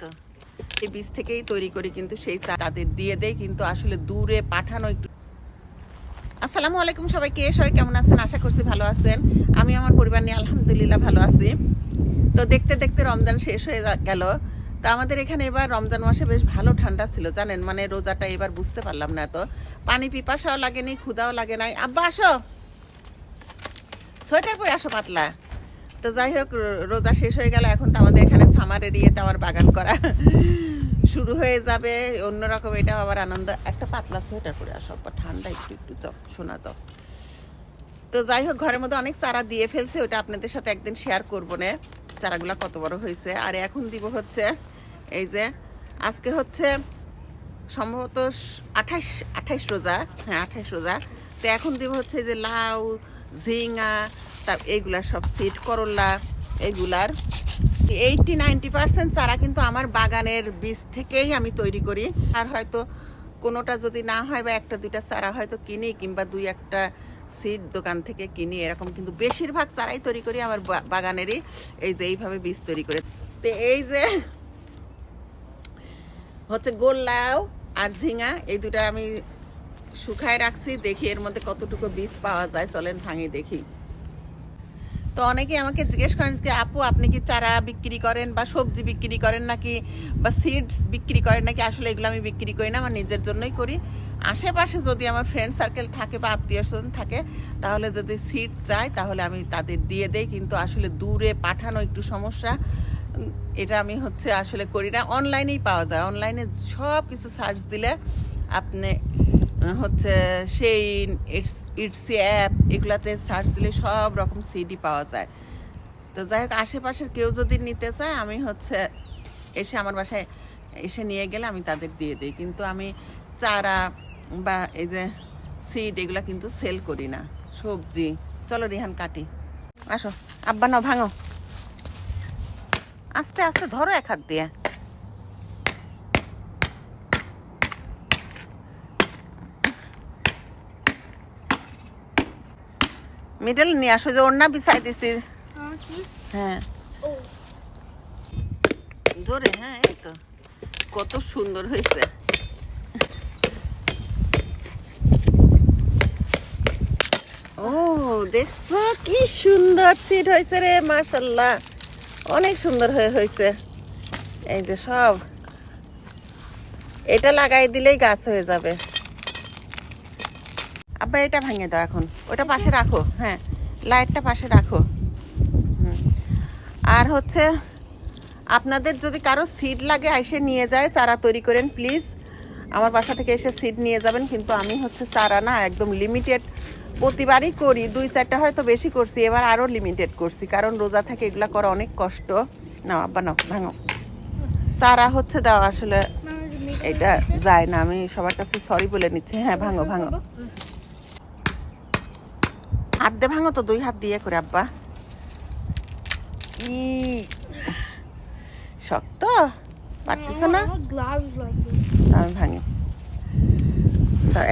তো। এই বীজ থেকেই তৈরি করি কিন্তু সেই চা তাদের দিয়ে দেয়, কিন্তু আসলে দূরে পাঠানো একটু আসসালামু আলাইকুম সবাইকে, সবাই কেমন আছেন? আশা করছি ভালো আছেন। আমি আমার পরিবার নিয়ে আলহামদুলিল্লাহ ভালো আছি। তো দেখতে দেখতে রমজান শেষ হয়ে গেল। তো আমাদের এখানে এবার রমজান মাসে বেশ ভালো ঠান্ডা ছিল, জানেন? মানে রোজাটা এবার বুঝতে পারলাম না তো পানি পিপাসাও লাগেনি ক্ষুদাও লাগে নাই। আব্বা, আসো। সোয়েটার পরে আসো পাতলা। তো যাই হোক রোজা শেষ হয়ে গেল এখন তো আমাদের এখানে সামার এরিয়াতে আমার বাগান করা শুরু হয়ে যাবে। অন্যরকম এটা আবার আনন্দ। একটা পাতলা সোয়েটার করে আসো ঠান্ডা একটু একটু যাও, শোনা যাও। তো যাই হোক, ঘরের মধ্যে অনেক চারা দিয়ে ফেলছে, ওটা আপনাদের সাথে একদিন শেয়ার করব না, চারাগুলো কত বড় হয়েছে। আর এখন দিব হচ্ছে, এই যে, আজকে হচ্ছে সম্ভবত আঠাইশ আঠাইশ রোজা হ্যাঁ আঠাইশ রোজা। তো এখন দিব হচ্ছে যে লাউ, ঝিঙা তার এইগুলার সব সিড করলা এইগুলার এইটি নাইনটি পার্সেন্ট চারা কিন্তু আমার বাগানের বীজ থেকেই আমি তৈরি করি। আর হয়তো কোনোটা যদি না হয় বা একটা, দুইটা চারা হয়তো কিনি কিংবা দুই একটা সিড দোকান থেকে কিনি, এরকম কিন্তু বেশিরভাগ চারাই তৈরি করি আমার বাগানেরই। এই যে এইভাবে বীজ তৈরি করে। তো এই যে হচ্ছে গোল লাউ আর ঝিঙা, এই দুটো আমি শুকায় রাখছি, দেখি এর মধ্যে কতটুকু বীজ পাওয়া যায়, চলেন ভাঙি দেখি। তো অনেকে আমাকে জিজ্ঞেস করেন যে, আপু, আপনি কি চারা বিক্রি করেন বা সবজি বিক্রি করেন নাকি? বা সিডস বিক্রি করেন নাকি? আসলে এগুলো আমি বিক্রি করি না, আমার নিজের জন্যই করি। আশেপাশে যদি আমার ফ্রেন্ড সার্কেল থাকে বা আত্মীয় স্বজন থাকে, তাহলে যদি সিট চায়, তাহলে আমি তাদের দিয়ে দেই। কিন্তু আসলে দূরে পাঠানো একটু সমস্যা। এটা আমি হচ্ছে আসলে করি না। অনলাইনেই পাওয়া যায়। অনলাইনে সব কিছু সার্চ দিলে আপনি হচ্ছে সেই ইটস ইটসি অ্যাপ এগুলাতে সার্চ দিলে সব রকম সিডি পাওয়া যায়। তো যাই হোক, আশেপাশের কেউ যদি নিতে চায়, আমি হচ্ছে এসে আমার বাসায় এসে নিয়ে গেলে আমি তাদের দিয়ে দিই। কিন্তু আমি চারা বা এই যে সিড এগুলো কিন্তু সেল করি না, সবজি। চলো রিহান, কাটি। আসো। আব্বা, নাও, ভাঙো। আস্তে আস্তে ধরো এক হাত দিয়ে। মিডল নিয়ে আসো যে ওড়না বিছাই দিছি। হ্যাঁ। জোরে হ্যাঁ তো। কত সুন্দর হয়েছে। ও, দেখছ কি সুন্দর সিট হয়েছে রে মাশাল্লাহ অনেক সুন্দর হয়ে হয়েছে। এই যে সব। এটা লাগাই দিলেই গাছ হয়ে যাবে। আব্বা এটা ভাঙিয়ে দাও এখন। ওটা পাশে রাখো হ্যাঁ। লাইটটা পাশে রাখো। আর হচ্ছে আপনাদের যদি কারও সিড লাগে এসে নিয়ে যায় চারা তৈরি করেন প্লিজ। আমার বাসা থেকে এসে সিড নিয়ে যাবেন কিন্তু আমি হচ্ছে চারা না একদম লিমিটেড প্রতিবারই করি। দুই চারটা হয়তো বেশি করছি এবার আরও লিমিটেড করছি কারণ রোজা থেকে এগুলা করা অনেক কষ্ট। না আব্বা নাও ভাঙো। চারা হচ্ছে দেওয়া আসলে এটা যায় না আমি সবার কাছে সরি বলে নিচ্ছি। হ্যাঁ ভাঙো ভাঙো। হাত দিয়ে ভাঙো তো দুই হাত দিয়ে করে আব্বা। ই শক্ত? পারতেছ না? আমি ভাঙি।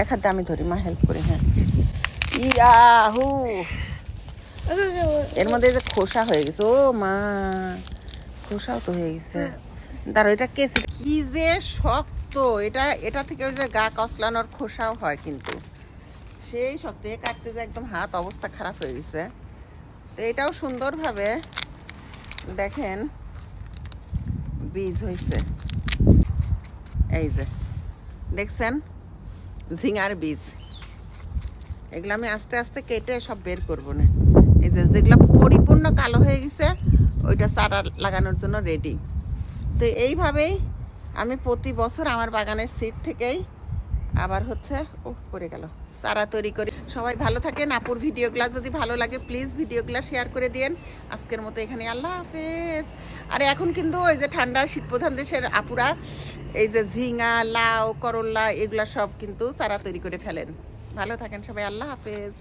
এক হাতে আমি ধরি মা হেল্প করি হ্যাঁ। ইয়াহু! এর মধ্যে যে খোসা হয়ে গেছে ও মা খোসাও তো হয়ে গেছে। দাঁড়ো এটা কেসে কি যে শক্ত! এটা এটা থেকে ওই যে গা কসলানোর খোসাও হয় কিন্তু। সেই শক্ত এ কাটতে যে একদম হাত অবস্থা খারাপ হয়ে গেছে। তো এটাও সুন্দরভাবে দেখেন বীজ হয়েছে। এই যে, দেখছেন? ঝিঙার বীজ। এগুলো আমি আস্তে আস্তে কেটে সব বের করব না। এই যে, যেগুলো পরিপূর্ণ কালো হয়ে গেছে, ওইটা চারা লাগানোর জন্য রেডি তো এইভাবেই আমি প্রতি বছর আমার বাগানের সিট থেকেই আবার হচ্ছে ও পড়ে গেল। চারা তৈরি করি। সবাই ভালো থাকেন। আপুর ভিডিওগুলো যদি ভালো লাগে প্লিজ ভিডিওগুলো শেয়ার করে দিন আজকের মতো এখানে আল্লাহ হাফেজ। আর এখন কিন্তু ওই যে ঠান্ডা শীত প্রধান দেশের আপুরা, এই যে ঝিঙা, লাউ করল্লা এগুলা সব কিন্তু তারা তৈরি করে ফেলেন। ভালো থাকেন সবাই। আল্লাহ হাফেজ।